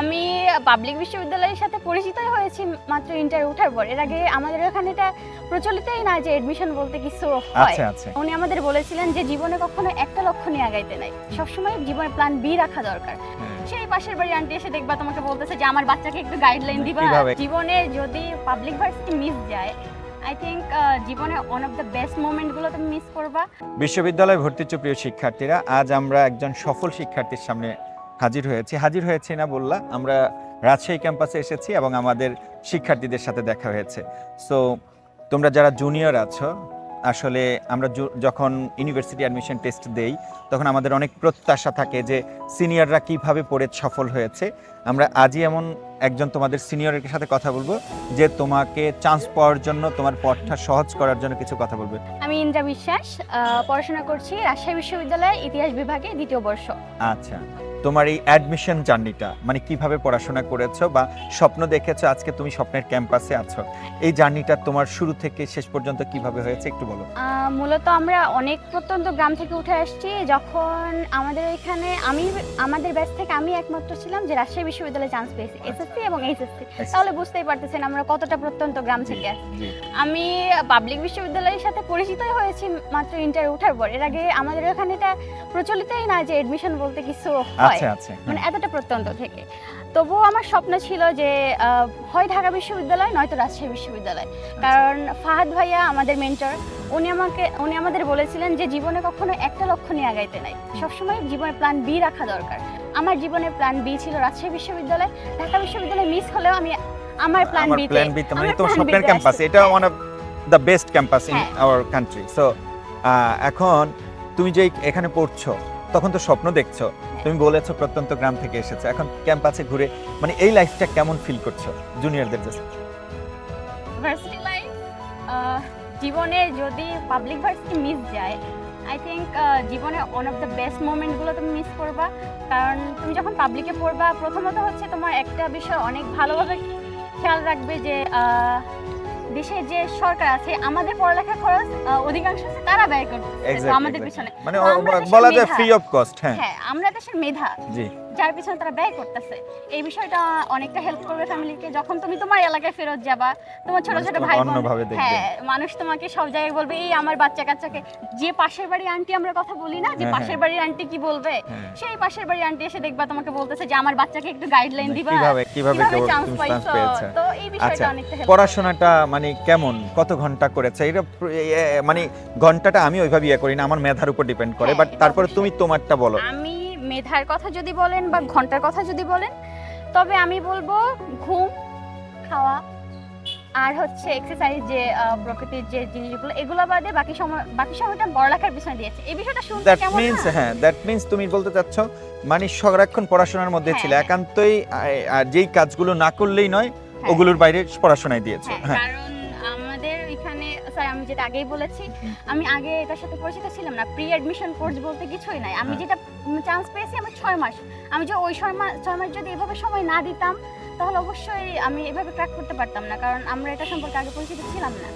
আমি পাবলিক বিশ্ববিদ্যালয়ের সাথে পরিচিতই হয়েছি মাত্র ইন্টার ওঠার পর। এর আগে আমাদের ওখানে এটা প্রচলিতই না যে এডমিশন বলতে কিছু হয়। আচ্ছা আচ্ছা। উনি আমাদের বলেছিলেন যে জীবনে কখনো একটা লক্ষ্য নিয়ে আগাইতে নাই। সবসময় জীবনে প্ল্যান বি রাখা দরকার। হ্যাঁ। সেই পাশের বাড়ি আন্টি এসে দেখবা তোমাকে বলতেছে যে আমার বাচ্চাকে একটু গাইডলাইন দিবা? জীবনে যদি পাবলিক ভার্সিটি মিস যায় আই থিঙ্ক জীবনে ওয়ান অফ দ্য বেস্ট মোমেন্টগুলো তুমি মিস করবা। বিশ্ববিদ্যালয়ে ভর্তিচ্ছ প্রিয় শিক্ষার্থীরা। আজ আমরা একজন সফল শিক্ষার্থীর সামনে হাজির হয়েছি। হাজির হয়েছি না বললা আমরা রাজশাহী ক্যাম্পাসে এসেছি এবং আমাদের শিক্ষার্থীদের সাথে দেখা হয়েছে। সো তোমরা যারা জুনিয়র আছো আসলে আমরা যখন ইউনিভার্সিটি অ্যাডমিশন টেস্ট দেই তখন আমাদের অনেক প্রত্যাশা থাকে যে সিনিয়ররা কীভাবে পড়ে সফল হয়েছে। আমরা আজই এমন একজন তোমাদের সিনিয়রের সাথে কথা বলব যে তোমাকে চান্স পাওয়ার জন্য তোমার পথটা সহজ করার জন্য কিছু কথা বলবে। আমি ইন্দ্রা বিশ্বাস পড়াশোনা করছি রাজশাহী বিশ্ববিদ্যালয়ে ইতিহাস বিভাগে দ্বিতীয় বর্ষ। আচ্ছা। তোমার এই অ্যাডমিশন জার্নিটা মানে কীভাবে পড়াশোনা করেছ বা স্বপ্ন দেখেছ আজকে তুমি স্বপ্নের ক্যাম্পাসে আছো এই জার্নিটা তোমার শুরু থেকে শেষ পর্যন্ত কীভাবে হয়েছে একটু বলো? মূলত আমরা অনেক প্রত্যন্ত গ্রাম থেকে উঠে আসছি যখন আমাদের এখানে আমি আমাদের ব্যাচ থেকে আমি একমাত্র ছিলাম যে রাজশাহী বিশ্ববিদ্যালয়ে চান্স পেয়েছি এসএসসি এবং এইচএসসি তাহলে বুঝতেই পারতেছেন আমরা কতটা প্রত্যন্ত গ্রাম থেকে। আমি পাবলিক বিশ্ববিদ্যালয়ের সাথে পরিচিতই হয়েছি মাত্র ইন্টার ওঠার পর। এর আগে আমাদের ওখানে এটা প্রচলিতই না যে এডমিশন বলতে কিছু হয়। আচ্ছা আচ্ছা মানে এতটা প্রত্যন্ত থেকে। তবুও আমার স্বপ্ন ছিল যে হয় ঢাকা বিশ্ববিদ্যালয় নয়তো রাজশাহী বিশ্ববিদ্যালয়। কারণ ফাহাদ ভাইয়া আমাদের মেন্টর উনি আমাকে উনি আমাদের বলেছিলেন যে জীবনে কখনো একটা লক্ষ্য নিয়ে আগাইতে নাই। সবসময় জীবনে প্ল্যান বি রাখা দরকার। আমার জীবনের প্ল্যান বি ছিল রাজশাহী বিশ্ববিদ্যালয়। ঢাকা বিশ্ববিদ্যালয় মিস হলেও আমি আমার প্ল্যান বি প্ল্যান বি মানে তোমার স্বপ্নের ক্যাম্পাস এটা one of the best campus in হ্যাঁ। আওয়ার কান্ট্রি সো এখন তুমি যে এখানে পড়ছো তখন তো স্বপ্ন দেখছ। তুমি বলেছ প্রত্যন্ত গ্রাম থেকে এসেছ। এখন ক্যাম্পাসে ঘুরে মানে এই লাইফটা কেমন ফিল করছ জুনিয়রদের জাস্ট জীবনে যদি পাবলিক ভার্সিটি মিস যায় আই থিঙ্ক জীবনে ওয়ান অফ দ্য বেস্ট মোমেন্টগুলো তুমি মিস করবা। কারণ তুমি যখন পাবলিকে পড়বা, প্রথমত হচ্ছে তোমার একটা বিষয় অনেক ভালোভাবে খেয়াল রাখবে যে দেশের যে সরকার আছে আমাদের পড়ালেখা খরচ অধিকাংশ আছে তারা ব্যয় করছে আমাদের পিছনে। মানে বলা যায় ফ্রি অফ কস্ট হ্যাঁ। হ্যাঁ আমরা দেশের মেধা। জি। যার পিছনে তারা ব্যয় করতেছে। এই বিষয়টা অনেকটা হেল্প করবে ফ্যামিলিকে যখন তুমি তোমার এলাকায় ফেরত যাবা তোমার ছোট ছোট ভাই বোন হ্যাঁ মানুষ তোমাকে সব জায়গায় বলবে এই আমার বাচ্চা কাচ্চাকে যে পাশের বাড়ি আন্টি আমরা কথা বলি না যে হ্যাঁ, পাশের হ্যাঁ। বাড়ির আন্টি কি বলবে? হ্যাঁ। সেই পাশের বাড়ির আন্টি এসে দেখবা তোমাকে বলতেছে যে আমার বাচ্চাকে একটু গাইডলাইন দিবা। কীভাবে কীভাবে চান্স তুমি চান্স পাইছো পেয়েছ। তো এই বিষয়টা আচ্ছা, অনেকটা পড়াশোনাটা মানে কেমন? কত ঘণ্টা করেছে? এটা মানে ঘন্টাটা আমি ওইভাবে ইয়ে করি না আমার মেধার উপর ডিপেন্ড করে বাট তারপরে তুমি তোমারটা বলো। আমি মেধার কথা যদি বলেন বা ঘণ্টার কথা যদি বলেন তবে আমি বলব ঘুম খাওয়া আর হচ্ছে এক্সারসাইজ যে প্রকৃতির যে জিনিসগুলো এগুলো বাদে বাকি সময় বাকি সময়টা পড়ালেখার পিছনে দিয়েছে। এই বিষয়টা শুনতে দ্যাট মিন্স হ্যাঁ? দ্যাট মিন্স তুমি বলতে চাচ্ছ মানে সারাক্ষণ পড়াশোনার মধ্যে হ্যাঁ, ছিল। একান্তই আর যেই কাজগুলো না করলেই নয় হ্যাঁ, ওগুলোর বাইরে পড়াশোনায় দিয়েছে। হ্যাঁ, হ্যাঁ। কারণ যেটা আগেই বলেছি আমি আগে এটার সাথে পরিচিত ছিলাম না প্রি অ্যাডমিশন কোর্স বলতে কিছুই নাই। আমি হ্যাঁ। যেটা চান্স পেয়েছি আমার ছয় মাস। আমি যে ওই ছয় মাস ছয় মাস যদি এভাবে সময় না দিতাম তাহলে অবশ্যই আমি এভাবে ট্র্যাক করতে পারতাম না কারণ আমরা এটা সম্পর্কে আগে পরিচিত ছিলাম না।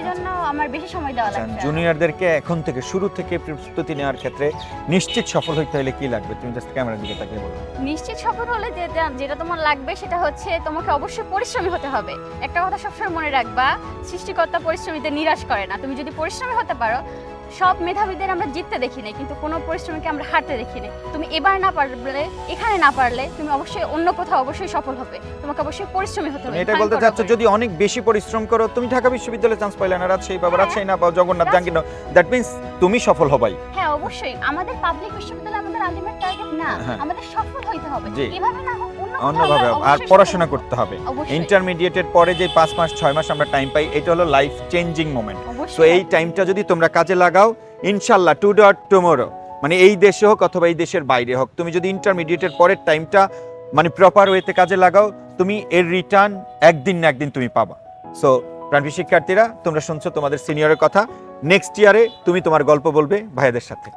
সেই জন্য আমার বেশি সময় দেওয়া লাগবে জুনিয়রদেরকে এখন থেকে শুরু থেকে প্রস্তুতি নেওয়ার ক্ষেত্রে নিশ্চিত সফল হতে হলে কি লাগবে? তুমি জাস্ট ক্যামেরার দিকে তাকিয়ে বলো। নিশ্চিত সফল হলে যেটা যেটা তোমার লাগবে সেটা হচ্ছে তোমাকে অবশ্যই পরিশ্রমী হতে হবে। একটা কথা সবসময় মনে রাখবা সৃষ্টিকর্তা পরিশ্রমীদের নিরাশ করে না। তুমি যদি পরিশ্রমী হতে পারো সব মেধাবীদের আমরা জিততে দেখি নাই কিন্তু কোনো পরিশ্রমীকে আমরা হারতে দেখি নাই তুমি এবার না পারলে এখানে না পারলে তুমি অবশ্যই অন্য কোথাও অবশ্যই সফল হবে তোমাকে অবশ্যই পরিশ্রমী হতে হবে এটা বলতে চাচ্ছ যদি অনেক বেশি পরিশ্রম করো তুমি ঢাকা বিশ্ববিদ্যালয়ে চান্স পাইলে না রাজশাহী বা হ্যাঁ। রাজশাহী না পাও জগন্নাথ রাজশাহী। জাহাঙ্গীর দ্যাট মিন্স তুমি সফল হবাই হ্যাঁ অবশ্যই আমাদের পাবলিক বিশ্ববিদ্যালয় আমাদের আলটিমেট টার্গেট না হ্যাঁ। আমাদের সফল হইতে হবে। এভাবে না অন্যভাবে আর পড়াশোনা করতে হবে। ইন্টারমিডিয়েটের পরে যে পাঁচ মাস ছয় মাস আমরা টাইম পাই এটা হলো লাইফ চেঞ্জিং মোমেন্ট সো এই টাইমটা যদি তোমরা কাজে লাগাও ইনশাল্লাহ টু ডট টুমোরো মানে এই দেশে হোক অথবা এই দেশের বাইরে হোক তুমি যদি ইন্টারমিডিয়েটের পরের টাইমটা মানে প্রপার ওয়েতে কাজে লাগাও তুমি এর রিটার্ন একদিন না একদিন তুমি পাবা। সো প্রাণবী শিক্ষার্থীরা তোমরা শুনছো তোমাদের সিনিয়রের কথা। নেক্সট ইয়ারে তুমি তোমার গল্প বলবে ভাইয়াদের সাথে।